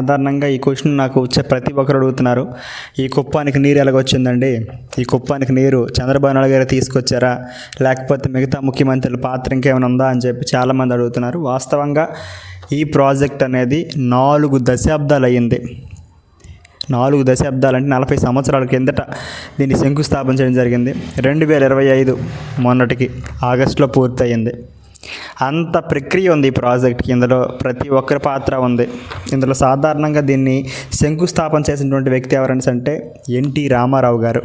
సాధారణంగా ఈ క్వశ్చన్ నాకు వచ్చే ప్రతి ఒక్కరు అడుగుతున్నారు. ఈ కుప్పానికి నీరు ఎలాగొచ్చిందండి? ఈ కుప్పానికి నీరు చంద్రబాబు నాయుడు గారు తీసుకొచ్చారా? లేకపోతే మిగతా ముఖ్యమంత్రుల పాత్ర ఇంకేమైనా ఉందా అని చెప్పి చాలామంది అడుగుతున్నారు. వాస్తవంగా ఈ ప్రాజెక్ట్ అనేది నాలుగు దశాబ్దాలు అయ్యింది. నాలుగు దశాబ్దాలు అంటే నలభై సంవత్సరాల కిందట దీన్ని శంకుస్థాపన చేయడం జరిగింది. రెండు వేల ఇరవై ఐదు మొన్నటికి ఆగస్టులో పూర్తయింది. అంత ప్రక్రియ ఉంది ఈ ప్రాజెక్ట్కి ఇందులో ప్రతి ఒక్కరి పాత్ర ఉంది. ఇందులో సాధారణంగా దీన్ని శంకుస్థాపన చేసినటువంటి వ్యక్తి ఎవరని అంటే ఎన్టీ రామారావు గారు.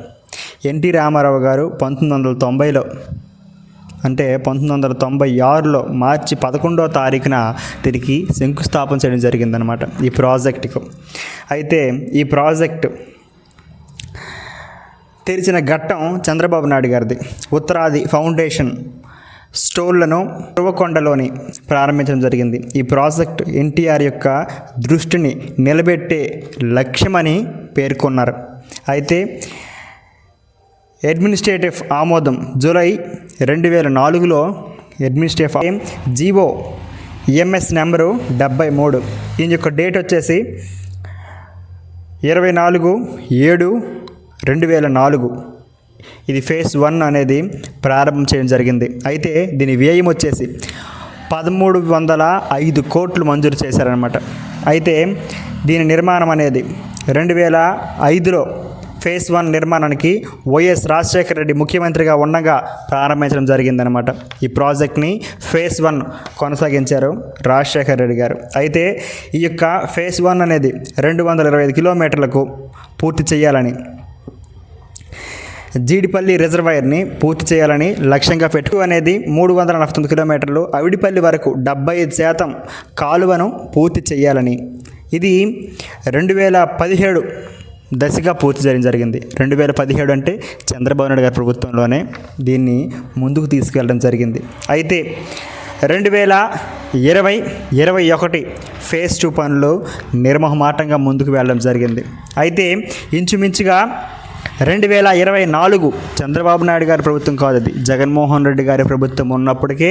ఎన్టీ రామారావు గారు పంతొమ్మిది వందల తొంభైలో అంటే పంతొమ్మిది వందల తొంభై ఆరులో మార్చి పదకొండవ తారీఖున దీనికి శంకుస్థాపన చేయడం జరిగిందనమాట ఈ ప్రాజెక్టుకు అయితే ఈ ప్రాజెక్టు తెరిచిన ఘట్టం చంద్రబాబు నాయుడు గారిది. ఉత్తరాది ఫౌండేషన్ స్టోర్లను తువకొండలోని ప్రారంభించడం జరిగింది. ఈ ప్రాజెక్ట్ ఎన్టీఆర్ యొక్క దృష్టిని నిలబెట్టే లక్ష్యమని పేర్కొన్నారు. అయితే అడ్మినిస్ట్రేటివ్ ఆమోదం జూలై రెండు వేల నాలుగులో అడ్మినిస్ట్రేటివ్ జీవో ఎంఎస్ నెంబరు డెబ్బై మూడు దీని యొక్క డేట్ వచ్చేసి ఇరవై నాలుగు ఏడు రెండు వేల నాలుగు ఇది ఫేజ్ వన్ అనేది ప్రారంభం చేయడం జరిగింది. అయితే దీని వ్యయం వచ్చేసి పదమూడు వందల ఐదు కోట్లు మంజూరు చేశారనమాట అయితే దీని నిర్మాణం అనేది రెండు వేల ఐదులో ఫేజ్ వన్ నిర్మాణానికి వైఎస్ రాజశేఖర రెడ్డి ముఖ్యమంత్రిగా ఉండగా ప్రారంభించడం జరిగిందనమాట ఈ ప్రాజెక్ట్ని ఫేజ్ వన్ కొనసాగించారు రాజశేఖర రెడ్డి గారు. అయితే ఈ యొక్క ఫేజ్ వన్ అనేది రెండు వందల ఇరవై ఐదు కిలోమీటర్లకు పూర్తి చేయాలని జీడిపల్లి రిజర్వాయర్ని పూర్తి చేయాలని లక్ష్యంగా పెట్టు అనేది మూడు వందల నలభై తొమ్మిది కిలోమీటర్లు అవిడిపల్లి వరకు డెబ్బై ఐదు శాతం కాలువను పూర్తి చేయాలని. ఇది రెండు వేల పదిహేడు దశగా పూర్తి చేయడం జరిగింది. రెండు వేల పదిహేడు అంటే చంద్రబాబు నాయుడు గారి ప్రభుత్వంలోనే దీన్ని ముందుకు తీసుకెళ్ళడం జరిగింది. అయితే రెండు వేల ఇరవై ఇరవై ఒకటి ఫేస్ టూ పనులు నిర్మహమాటంగా ముందుకు వెళ్ళడం జరిగింది. అయితే ఇంచుమించుగా రెండు వేల ఇరవై నాలుగు చంద్రబాబు నాయుడు గారి ప్రభుత్వం కాదు అది. జగన్మోహన్ రెడ్డి గారి ప్రభుత్వం ఉన్నప్పటికే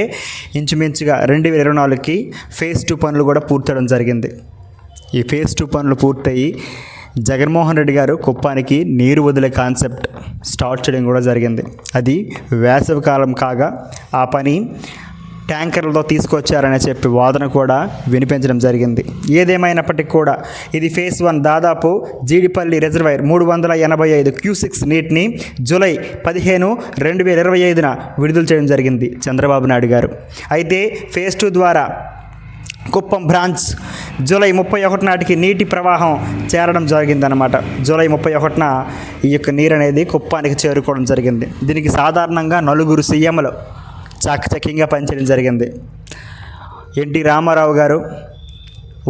ఇంచుమించుగా రెండు వేల ఇరవై నాలుగుకి ఫేజ్ టూ పనులు కూడా పూర్తవడం జరిగింది. ఈ ఫేజ్ టూ పనులు పూర్తయి జగన్మోహన్ రెడ్డి గారు కుప్పానికి నీరు వదిలే కాన్సెప్ట్ స్టార్ట్ చేయడం కూడా జరిగింది. అది వేసవి కాలం కాగా ఆ పని ట్యాంకర్లతో తీసుకొచ్చారని చెప్పి వాదన కూడా వినిపించడం జరిగింది. ఏదేమైనప్పటికీ కూడా ఇది ఫేజ్ వన్ దాదాపు జీడిపల్లి రిజర్వాయర్ మూడు వందల ఎనభై ఐదు క్యూసిక్స్ నీటిని జూలై పదిహేను రెండు వేల ఇరవై ఐదున విడుదల చేయడం జరిగింది చంద్రబాబు నాయుడు గారు. అయితే ఫేజ్ టూ ద్వారా కుప్పం బ్రాంచ్ జూలై ముప్పై ఒకటి నాటికి నీటి ప్రవాహం చేరడం జరిగిందనమాట జూలై ముప్పై ఒకటిన ఈ యొక్క నీరు అనేది కుప్పానికి చేరుకోవడం జరిగింది. దీనికి సాధారణంగా నలుగురు సీఎంలు చాకచక్యంగా పనిచేయడం జరిగింది. ఎన్టీ రామారావు గారు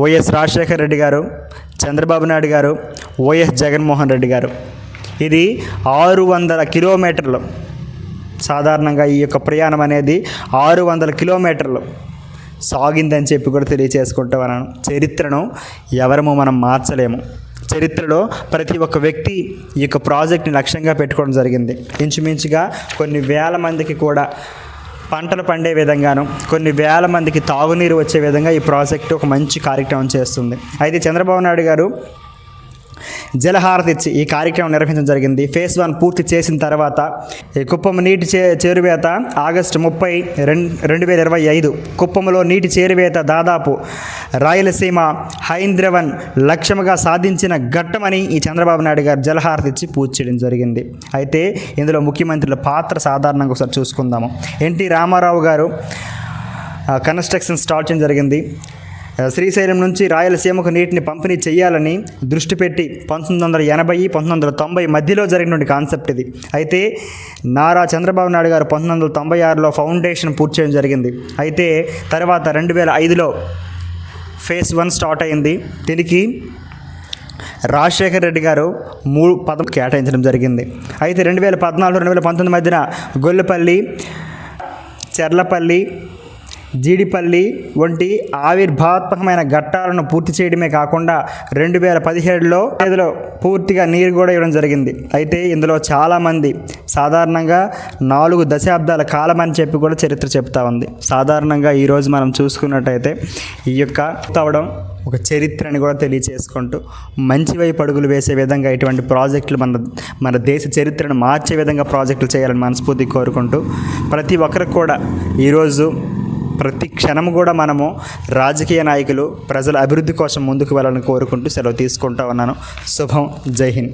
వైఎస్ రాజశేఖర రెడ్డి గారు చంద్రబాబు నాయుడు గారు వైఎస్ జగన్మోహన్ రెడ్డి గారు. ఇది ఆరు వందల కిలోమీటర్లు. సాధారణంగా ఈ యొక్క ప్రయాణం అనేది ఆరు వందల కిలోమీటర్లు సాగిందని చెప్పి కూడా తెలియచేసుకుంటూ మనం చరిత్రను ఎవరము మనం మార్చలేము. చరిత్రలో ప్రతి ఒక్క వ్యక్తి ఈ యొక్క ప్రాజెక్ట్ని లక్ష్యంగా పెట్టుకోవడం జరిగింది. ఇంచుమించుగా కొన్ని వేల మందికి కూడా పంటలు పండే విధంగాను కొన్ని వేల మందికి తాగునీరు వచ్చే విధంగా ఈ ప్రాజెక్టు ఒక మంచి కార్యక్రమం చేస్తుంది. అయితే చంద్రబాబు నాయుడు గారు జలహారతి ఇచ్చి ఈ కార్యక్రమం నిర్వహించడం జరిగింది. ఫేజ్ వన్ పూర్తి చేసిన తర్వాత ఈ కుప్పం నీటి చే చేరువేత ఆగస్టు ముప్పై రెండు రెండు వేల ఇరవై ఐదు కుప్పంలో నీటి చేరువేత దాదాపు రాయలసీమ హైంద్రవన్ లక్ష్యముగా సాధించిన ఘట్టమని ఈ చంద్రబాబు నాయుడు గారు జలహారతి ఇచ్చి పూర్తి చేయడం జరిగింది. అయితే ఇందులో ముఖ్యమంత్రుల పాత్ర సాధారణంగా ఒకసారి చూసుకుందాము. ఎన్టీ రామారావు గారు కన్స్ట్రక్షన్ స్టార్ట్ చేయడం జరిగింది. శ్రీశైలం నుంచి రాయలసీమకు నీటిని పంపిణీ చేయాలని దృష్టి పెట్టి పంతొమ్మిది వందల ఎనభై పంతొమ్మిది వందల తొంభై మధ్యలో జరిగినటువంటి కాన్సెప్ట్ ఇది. అయితే నారా చంద్రబాబు నాయుడు గారు పంతొమ్మిది వందల తొంభై ఆరులో ఫౌండేషన్ పూర్తి చేయడం జరిగింది. అయితే తర్వాత రెండు వేల ఐదులో ఫేజ్ వన్ స్టార్ట్ అయింది. దీనికి రాజశేఖర్ రెడ్డి గారు మూడు పదం కేటాయించడం జరిగింది. అయితే రెండు వేల పద్నాలుగు రెండు వేల పంతొమ్మిది మధ్యన గొల్లపల్లి చెర్లపల్లి జీడిపల్లి వంటి ఆవిర్భాత్మకమైన ఘట్టాలను పూర్తి చేయడమే కాకుండా రెండు వేల పదిహేడులో ఇందులో పూర్తిగా నీరు కూడా ఇవ్వడం జరిగింది. అయితే ఇందులో చాలామంది సాధారణంగా నాలుగు దశాబ్దాల కాలం అని చెప్పి కూడా చరిత్ర చెప్తా ఉంది. సాధారణంగా ఈరోజు మనం చూసుకున్నట్టయితే ఈ యొక్క తవడం ఒక చరిత్రని కూడా తెలియచేసుకుంటూ మంచి వైపు అడుగులు వేసే విధంగా ఇటువంటి ప్రాజెక్టులు మన మన దేశ చరిత్రను మార్చే విధంగా ప్రాజెక్టులు చేయాలని మనస్ఫూర్తి కోరుకుంటూ ప్రతి ఒక్కరికి కూడా ఈరోజు ప్రతి క్షణం కూడా మనము రాజకీయ నాయకులు ప్రజల అభివృద్ధి కోసం ముందుకు వెళ్ళాలని కోరుకుంటూ సెలవు తీసుకుంటా ఉన్నాను. శుభం. జై హింద్.